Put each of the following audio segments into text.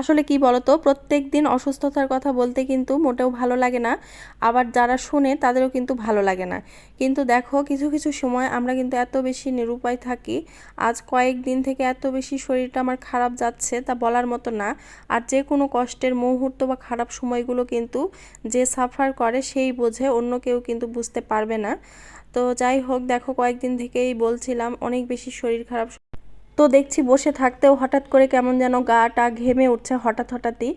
আসলে কি বলতো, প্রত্যেক দিন অসুস্থতার কথা বলতে কিন্তু মোটেও ভালো লাগে না। আবার যারা শুনে তাদেরও কিন্তু ভালো লাগে না। কিন্তু দেখো, কিছু কিছু সময় আমরা কিন্তু এত বেশি নিরুপায় থাকি। আজ কয়েক দিন থেকে এত বেশি শরীরটা আমার খারাপ যাচ্ছে তা বলার মতো না। আর যে কোনো কষ্টের মুহূর্ত বা খারাপ সময়গুলো কিন্তু যে সাফার করে সেই বোঝে, অন্য কেউ কিন্তু বুঝতে পারবে না। তো যাই হোক, দেখো কয়েকদিন থেকেই বলছিলাম, অনেক বেশি শরীর খারাপ তো দেখছি বসে থাকতেও হঠাৎ করে কেমন যেন গাটা ঘেমে উঠছে হঠাৎ হঠাৎই।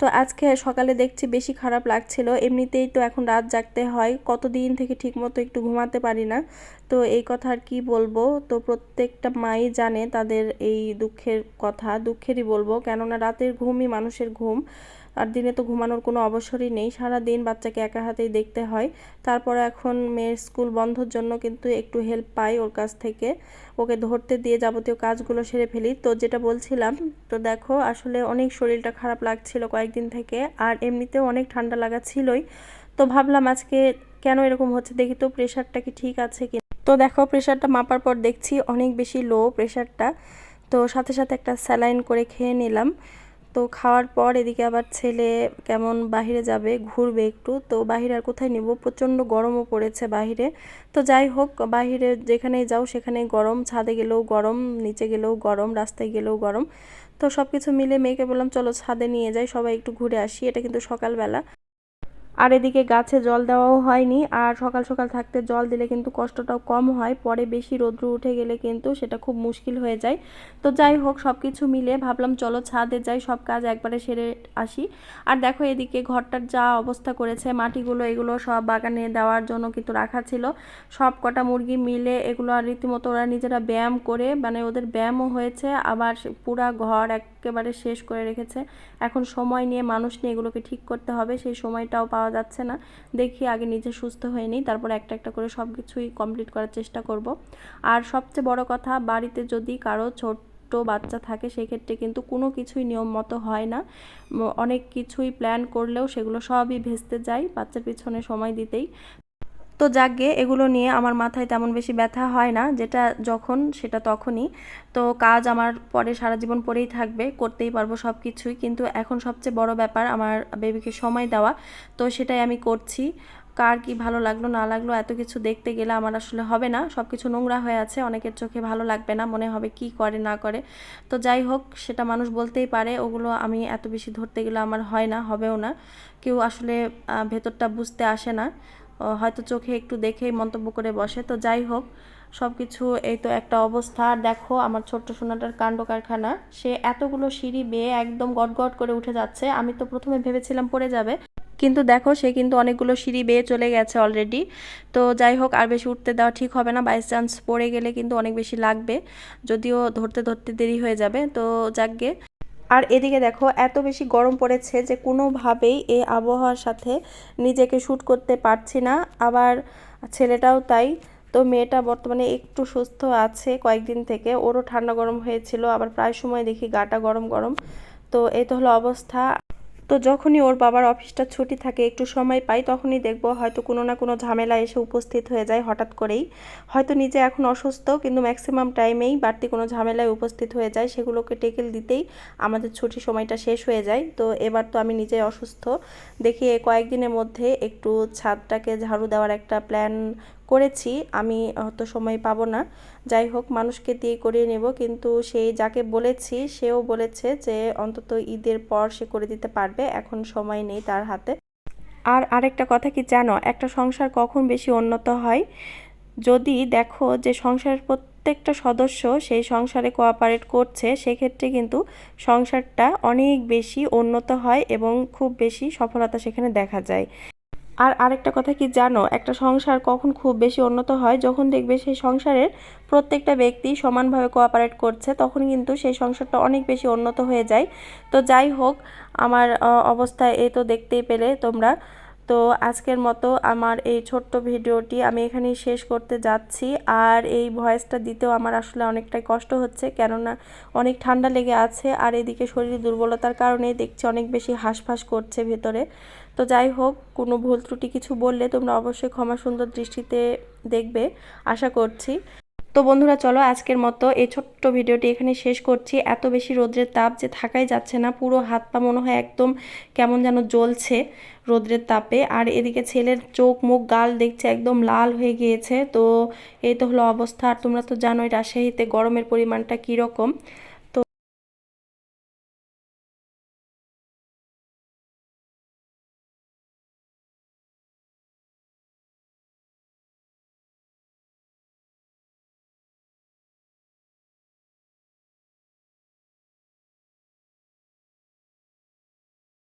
তো আজকে সকালে দেখছি বেশি খারাপ লাগছিল। এমনিতেই তো এখন রাত জাগতে হয়। কতদিন থেকে ঠিকমতো একটু ঘুমাতে পারি না। তো এই কথা আর কি বলব? তো প্রত্যেকটা মাই জানে তাদের এই দুঃখের কথা। দুঃখেরই বলব। কেননা রাতের ঘুমই মানুষের ঘুম। আর দিনে তো ঘুমানোর কোনো অবসরই নেই। সারা দিন বাচ্চাকে একা হাতেই দেখতে হয়। তারপরে এখন মেয়ের স্কুল বন্ধর জন্য কিন্তু একটু হেল্প পাই ওর কাছ থেকে। ওকে ধরতে দিয়ে যাবতীয় কাজগুলো সেরে ফেলি। তো যেটা বলছিলাম, তো দেখো আসলে অনেক শরীরটা খারাপ লাগছিল কয়েকদিন থেকে আর এমনিতেও অনেক ঠান্ডা লাগা ছিলই। তো ভাবলাম আজকে কেন এরকম হচ্ছে দেখি তো প্রেশারটা কি ঠিক আছে কি তো দেখো প্রেশারটা মাপার পর দেখছি অনেক বেশি লো প্রেশারটা তো সাথে সাথে একটা স্যালাইন করে খেয়ে নিলাম। তো খাওয়ার পর এদিকে আবার ছেলে কেমন বাহিরে যাবে, ঘুরবে একটু। তো বাহিরে আর কোথায় নেব? প্রচণ্ড গরমও পড়েছে বাহিরে। তো যাই হোক, বাহিরে যেখানেই যাও সেখানেই গরম। ছাদে গেলেও গরম, নিচে গেলেও গরম, রাস্তায় গেলেও গরম। তো সব কিছু মিলে মেয়েকে বললাম, চলো ছাদে নিয়ে যাই, সবাই একটু ঘুরে আসি। এটা কিন্তু সকালবেলা। আর এদিকে গাছে জল দেওয়াও হয়নি, আর সকাল সকাল থাকতে জল দিলে কিন্তু কষ্টটাও কম হয়, পরে বেশি রৌদ্র উঠে গেলে কিন্তু সেটা খুব মুশকিল হয়ে যায়। তো যাই হোক সব কিছু মিলে ভাবলাম চলো ছাদে যাই, সব কাজ একবারে সেরে আসি। আর দেখো এদিকে ঘরটার যা অবস্থা করেছে, মাটিগুলো এগুলো সব বাগানে দেওয়ার জন্য কিন্তু রাখা ছিল। সব কটা মুরগি মিলে এগুলো আর রীতিমতো ওরা নিজেরা ব্যায়াম করে মানে ওদের ব্যায়ামও হয়েছে, আবার পুরা ঘর একেবারে শেষ করে রেখেছে। এখন সময় নিয়ে মানুষ নিয়ে এগুলোকে ঠিক করতে হবে, সেই সময়টাও পাওয়া পাওয়া যাচ্ছে না। দেখি আগে নিজে সুস্থ হয়ে নিই, তারপর একটা একটা করে সব কিছুই কমপ্লিট করার চেষ্টা করব। আর সবচেয়ে বড় কথা, বাড়িতে যদি কারও ছোট ছোট্ট বাচ্চা থাকে, সেক্ষেত্রে কিন্তু কোনো কিছুই নিয়ম মতো হয় না। অনেক কিছুই প্ল্যান করলেও সেগুলো সবই ভেস্তে যায়, বাচ্চার পিছনে সময় দিতেই। তো যাকগে এগুলো নিয়ে আমার মাথায় তেমন বেশি ব্যথা হয় না, যেটা যখন সেটা তখনই। তো কাজ আমার পরে সারা জীবন পরেই থাকবে, করতেই পারব সব কিছুই কিন্তু এখন সবচেয়ে বড় ব্যাপার আমার বেবিকে সময় দেওয়া, তো সেটাই আমি করছি। কার কি ভালো লাগল, না লাগল, এত কিছু দেখতে গেলে আমার আসলে হবে না সব কিছু নোংরা হয়ে আছে, অনেকের চোখে ভালো লাগবে না, মনে হবে কি করে, না করে। তো যাই হোক, সেটা মানুষ বলতেই পারে, ওগুলো আমি এত বেশি ধরতে গেলে আমার হয় না, হবেও না। কেউ আসলে ভেতরটা বুঝতে আসে না। হয়তো চোখে একটু দেখেই মন্তব্য করে বসে। তো যাই হোক সব কিছু এই তো একটা অবস্থা। দেখো, আমার ছোট্ট সোনাটার কাণ্ড কারখানা, সে এতগুলো সিঁড়ি বেয়ে একদম গট করে উঠে যাচ্ছে। আমি তো প্রথমে ভেবেছিলাম পড়ে যাবে, কিন্তু দেখো, সে কিন্তু অনেকগুলো সিঁড়ি বেয়ে চলে গেছে অলরেডি তো যাই হোক, আর বেশি উঠতে দেওয়া ঠিক হবে না বাই চান্স পড়ে গেলে কিন্তু অনেক বেশি লাগবে, যদিও ধরতে ধরতে দেরি হয়ে যাবে। তো যাকগে আর এদিকে দেখো, এত বেশি গরম পড়েছে যে কোনোভাবেই এই আবহাওয়ার সাথে নিজেকে শ্যুট করতে পারছি না। আবার ছেলেটাও তাই। তো মেয়েটা বর্তমানে একটু সুস্থ আছে কয়েকদিন থেকে। ওরও ঠান্ডা গরম হয়েছিল, আবার প্রায় সময় দেখি গাটা গরম গরম। তো এই তো হলো অবস্থা। তো যখনই ওর বাবার অফিসটা ছুটি থাকে, একটু সময় পাই, তখনই দেখব হয়তো কোনো না কোনো ঝামেলা এসে উপস্থিত হয়ে যায় হঠাৎ করেই। হয়তো নিজে এখন অসুস্থ, কিন্তু ম্যাক্সিমাম টাইমেই বাড়তি কোনো ঝামেলায় উপস্থিত হয়ে যায়, সেগুলোকে টেকেল দিতেই আমাদের ছুটি সময়টা শেষ হয়ে যায়। তো এবার তো আমি নিজে অসুস্থ। দেখি কয়েকদিনের মধ্যে একটু ছাদটাকে ঝাড়ু দেওয়ার একটা প্ল্যান করেছি, আমি হয়তো সময় পাবো না। যাই হোক, মানুষকে দিয়ে করিয়ে নেব, কিন্তু সেই যাকে বলেছি, সেও বলেছে যে অন্তত ঈদের পর সে করে দিতে পারবে, এখন সময় নেই তার হাতে। আর আরেকটা কথা কি জানো, একটা সংসার কখন বেশি উন্নত হয়? যদি দেখো যে সংসারের প্রত্যেকটা সদস্য সেই সংসারে কোঅপারেট করছে, সেক্ষেত্রে কিন্তু সংসারটা অনেক বেশি উন্নত হয় এবং খুব বেশি সফলতা সেখানে দেখা যায়। আর আরেকটা কথা কি জানো? একটা সংসার কখন খুব বেশি উন্নত হয়? যখন দেখবে সেই সংসারের প্রত্যেকটা ব্যক্তি সমানভাবে কোঅপারেট করছে, তখন কিন্তু সেই সংসারটা অনেক বেশি উন্নত হয়ে যায়। তো যাই হোক, আমার অবস্থা এ তো দেখতেই পেলে তোমরা। তো আজকের মতো আমার এই ছোট্ট ভিডিওটি আমি এখানেই শেষ করতে যাচ্ছি। আর এই ভয়েসটা দিতেও আমার আসলে অনেকটাই কষ্ট হচ্ছে, কেননা অনেক ঠান্ডা লেগে আছে আর এদিকে শরীর দুর্বলতার কারণে দেখছি অনেক বেশি হাঁসফাঁস করছে ভেতরে। তো যাই হোক, কোনো ভুল ত্রুটি কিছু বললে তোমরা অবশ্যই ক্ষমা সুন্দর দৃষ্টিতে দেখবে, আশা করছি। তো বন্ধুরা চলো আজকের মতো এই ছোট্ট ভিডিওটি এখানে শেষ করছি। এত বেশি রোদ্রের তাপ যে থাকাই যাচ্ছে না, পুরো হাত পা মনে হয় একদম কেমন যেন জ্বলছে রোদ্রের তাপে। আর এদিকে ছেলের চোখ মুখ গাল দেখছে একদম লাল হয়ে গিয়েছে। তো এই তো হলো অবস্থা। আর তোমরা তো জানোই রাজশাহীতে গরমের পরিমাণটা কীরকম।